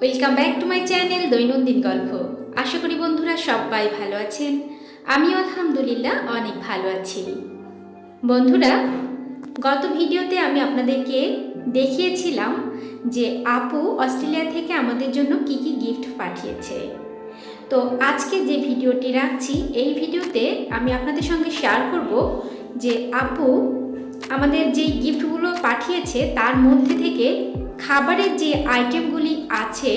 Welcome back to my channel দৈনন্দিন গল্প। আশা করি বন্ধুরা সবাই ভালো আছেন। আমিও আলহামদুলিল্লাহ অনেক ভালো আছি। বন্ধুরা, গত ভিডিওতে আমি আপনাদেরকে দেখিয়েছিলাম যে আপু অস্ট্রেলিয়া থেকে আমাদের জন্য কি কি গিফট পাঠিয়েছে। তো আজকে যে ভিডিওটি রাখছি, এই ভিডিওতে আমি আপনাদের সঙ্গে শেয়ার করব যে আপু আমাদের যেই গিফটগুলো পাঠিয়েছে, তার মধ্যে থেকে খাবারের যে আইটেমগুলি আছে,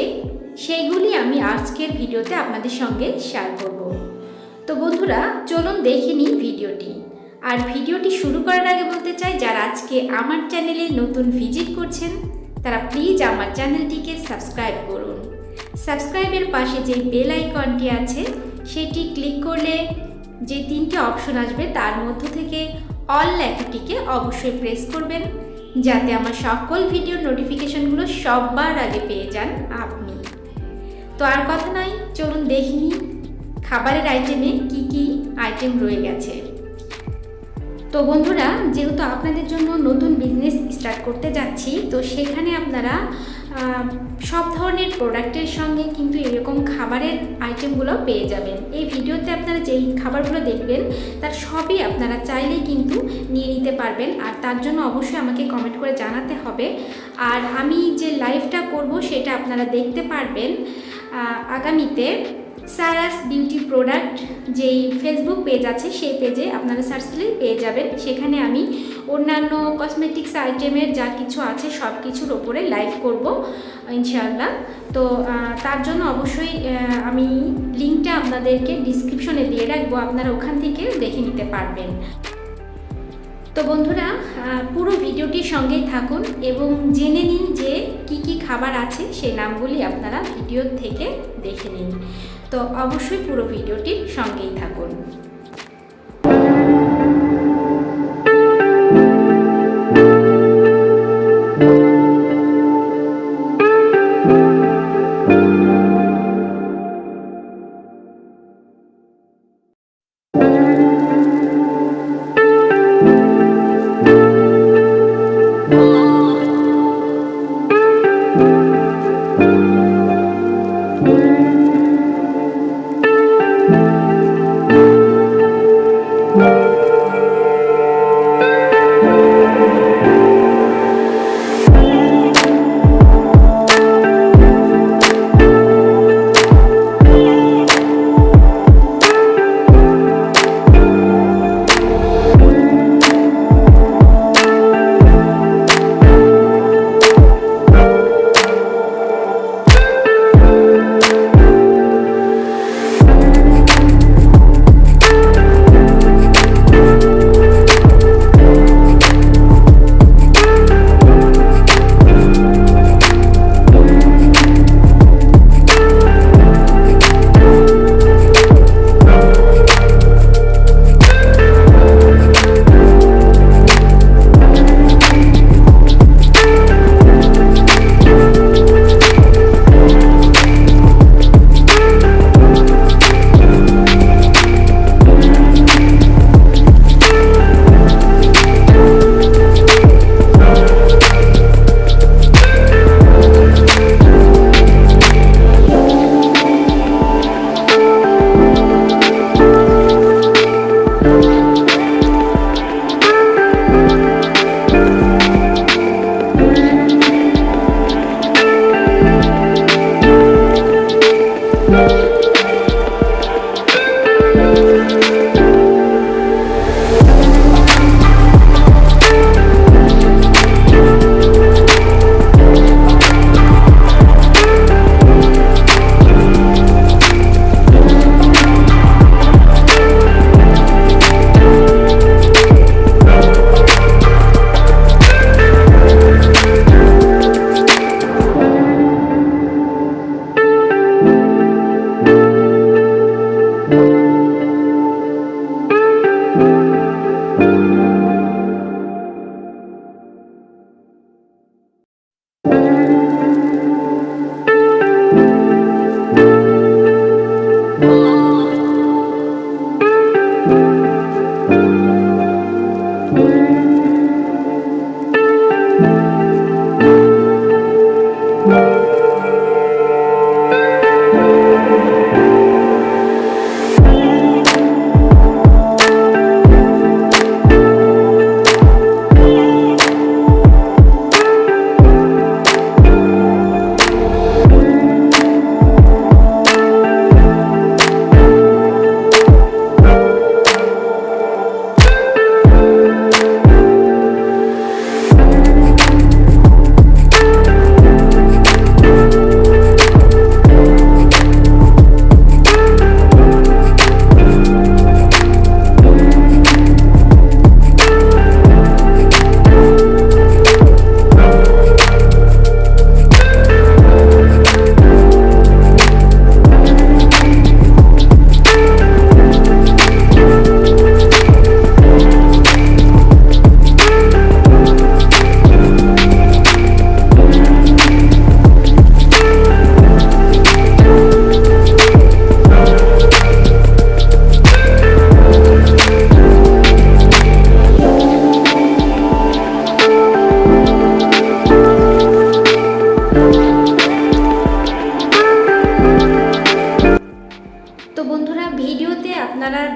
সেইগুলি আমি আজকের ভিডিওতে আপনাদের সঙ্গে শেয়ার করব। তো বন্ধুরা, চলুন দেখে নিই ভিডিওটি। আর ভিডিওটি শুরু করার আগে বলতে চাই, যারা আজকে আমার চ্যানেলে নতুন ভিজিট করছেন, তারা প্লিজ আমার চ্যানেলটিকে সাবস্ক্রাইব করুন। সাবস্ক্রাইবের পাশে যে বেল আইকনটি আছে, সেটি ক্লিক করলে যে তিনটে অপশন আসবে, তার মধ্য থেকে অল লেখাটিকে অবশ্যই প্রেস করবেন। যাতে আমার সকল ভিডিও নোটিফিকেশনগুলো সববার আগে পেয়ে যান আপনি। তো আর কথা নাই, চলুন দেখিনি, খাবারের আইটেমে কি কি আইটেম রয়ে গেছে। তো বন্ধুরা, যেহেতু আপনাদের জন্য নতুন বিজনেস স্টার্ট করতে যাচ্ছি, তো সেখানে আপনারা সব ধরনের প্রোডাক্টের সঙ্গে কিন্তু এরকম খাবারের আইটেমগুলো পেয়ে যাবেন। এই ভিডিওতে আপনারা যেই খাবারগুলো দেখবেন, তার সবই আপনারা চাইলে কিন্তু নিয়ে নিতে পারবেন। আর তার জন্য অবশ্যই আমাকে কমেন্ট করে জানাতে হবে। আর আমি যে লাইভটা করব, সেটা আপনারা দেখতে পারবেন আগামীতে। সারাস বিউটি প্রোডাক্ট যেই ফেসবুক পেজ আছে, সেই পেজে আপনারা সার্চ দিলেই পেয়ে যাবেন। সেখানে আমি অন্যান্য কসমেটিক্স আইটেমের যা কিছু আছে, সব কিছুর ওপরে লাইভ করব, ইনশাআল্লাহ। তো তার জন্য অবশ্যই আমি লিঙ্কটা আপনাদেরকে ডিসক্রিপশনে দিয়ে রাখব, আপনারা ওখান থেকে দেখে নিতে পারবেন। তো বন্ধুরা পুরো ভিডিওটির সঙ্গেই থাকুন এবং জেনে নিন যে কি কি খাবার আছে, সেই নামগুলি আপনারা ভিডিও থেকে দেখে নিন। তো অবশ্যই পুরো ভিডিওটির সঙ্গেই থাকুন।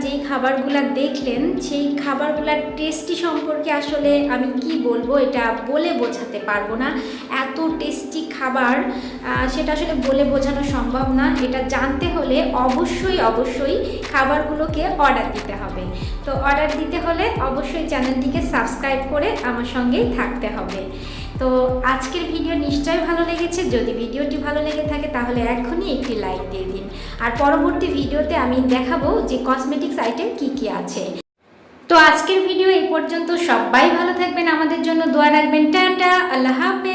সেই খাবারগুলোর টেস্টি সম্পর্কে আসলে আমি কি বলব এটা বলে বোঝাতে পারব না। এত টেস্টি খাবার সেটা আসলে বলে বোঝানো সম্ভব না। এটা জানতে হলে অবশ্যই অবশ্যই খাবারগুলোকে অর্ডার দিতে হবে। তো অর্ডার দিতে হলে অবশ্যই চ্যানেলটিকে সাবস্ক্রাইব করে আমার সঙ্গেই থাকতে হবে। তো আজকের ভিডিও নিশ্চয়ই ভালো লেগেছে। যদি ভিডিওটি ভালো লেগে থাকে তাহলে এখনই একটি লাইক দিয়ে দিন। আর পরবর্তী ভিডিওতে আমি দেখাবো যে কসমেটিক্স আইটেম কি কি আছে। তো আজকের ভিডিও এই পর্যন্ত। সবাই ভালো থাকবেন। আমাদের জন্য দোয়া রাখবেন। টাটা। আল্লাহ হাফেজ।